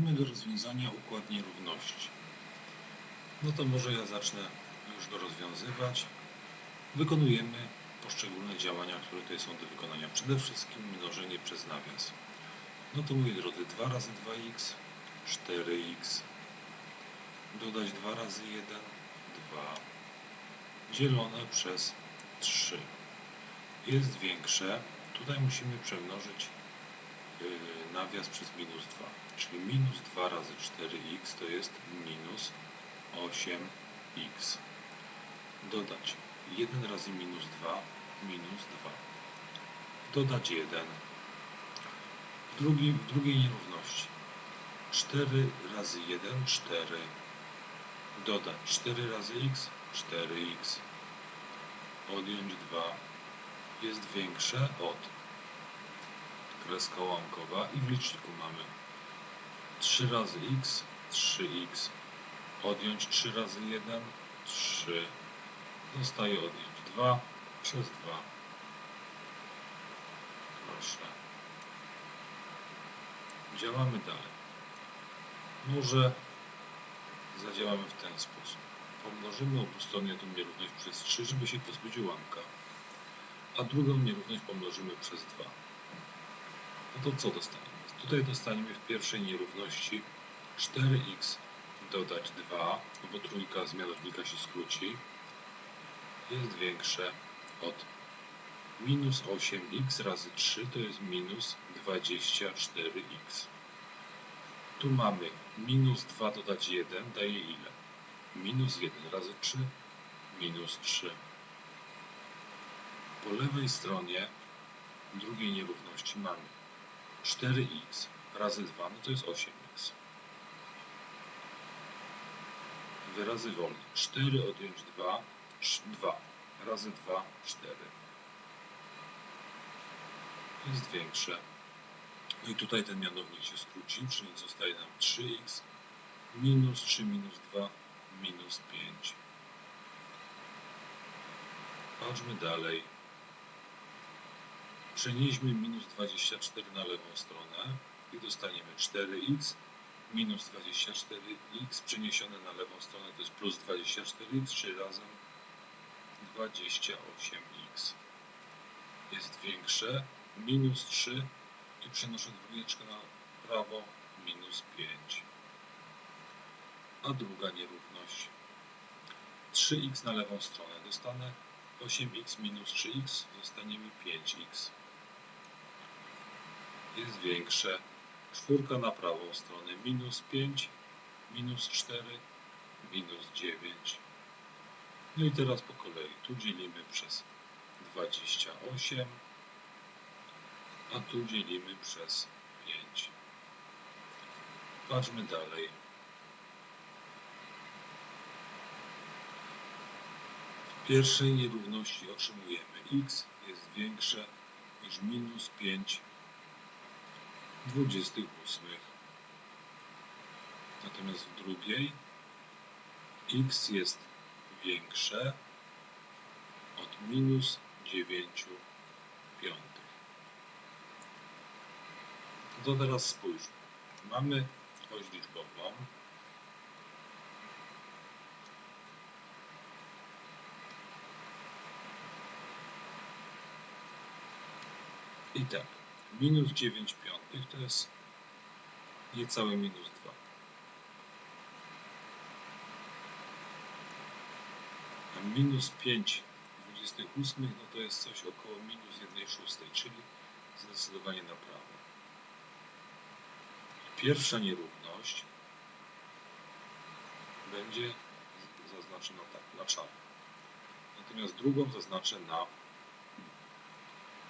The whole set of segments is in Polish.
Mamy do rozwiązania układ nierówności. No to może ja zacznę już go rozwiązywać. Wykonujemy poszczególne działania, które tutaj są do wykonania. Przede wszystkim mnożenie przez nawias. No to moi drodzy, 2 razy 2x, 4x, dodać 2 razy 1, 2, dzielone przez 3. Jest większe, tutaj musimy przemnożyć nawias przez minus 2, czyli minus 2 razy 4x to jest minus 8x. Dodać 1 razy minus 2, minus 2. Dodać 1. W, drugi, w drugiej nierówności 4 razy 1, 4. Dodać 4 razy x, 4x. Odjąć 2 jest większe od kreska łamkowa i w liczniku mamy 3 razy x, 3x. Odjąć 3 razy 1, 3. Zostaje odjąć 2 przez 2. Proszę. Działamy dalej. Może zadziałamy w ten sposób. Pomnożymy obustronnie tą nierówność przez 3, żeby się pozbyć ułamka. A drugą nierówność pomnożymy przez 2. No to co dostaniemy? Tutaj dostaniemy w pierwszej nierówności 4x dodać 2, no bo trójka z mianownika się skróci, jest większe od minus 8x razy 3 to jest minus 24x. Tu mamy minus 2 dodać 1 daje ile? Minus 1 razy 3 minus 3. Po lewej stronie drugiej nierówności mamy 4x razy 2, no to jest 8x. Wyrazy wolne. 4 odjąć 2, 2 razy 2, 4. Jest większe. No i tutaj ten mianownik się skróci, czyli zostaje nam 3x minus 3 minus 2 minus 5. Patrzmy dalej. Przenieśmy minus 24 na lewą stronę i dostaniemy 4x minus 24x przeniesione na lewą stronę to jest plus 24x, czyli razem 28x. Jest większe, minus 3 i przenoszę dwójeczkę na prawo, minus 5. A druga nierówność. 3x na lewą stronę dostanę 8x minus 3x, zostanie mi 5x. Jest większe. Czwórka na prawą stronę minus 5, minus 4, minus 9. No i teraz po kolei. Tu dzielimy przez 28, a tu dzielimy przez 5. Patrzmy dalej. W pierwszej nierówności otrzymujemy x jest większe niż minus 5 28. Natomiast w drugiej x jest większe od minus 9 piątych. To teraz spójrzmy. Mamy oś liczbową. I tak, minus 9 piątych to jest niecałe minus 2. A minus 5 28 no to jest coś około minus 1 szóstej, czyli zdecydowanie na prawo. Pierwsza nierówność będzie zaznaczona tak, na czarno. Natomiast drugą zaznaczę na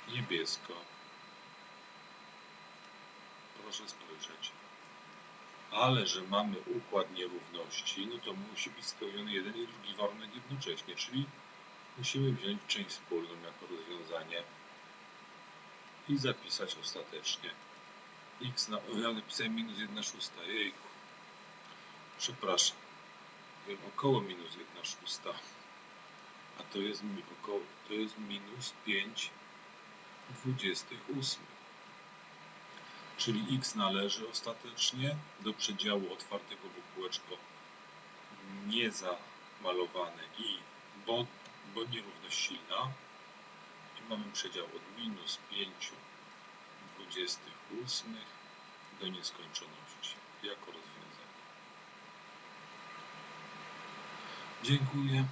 niebiesko. Proszę spojrzeć. Ale że mamy układ nierówności, no to musi być spełniony jeden i drugi warunek jednocześnie, czyli musimy wziąć część wspólną jako rozwiązanie i zapisać ostatecznie x na... Ja napisałem minus 1 szósta, jejku. Przepraszam. Około minus 1 szósta. A to jest około, to jest minus 5 28. czyli x należy ostatecznie do przedziału otwartego, bo kółeczko niezamalowane i bo, bo nierówność silna. I mamy przedział od minus 5 28 do nieskończoności jako rozwiązanie. Dziękuję.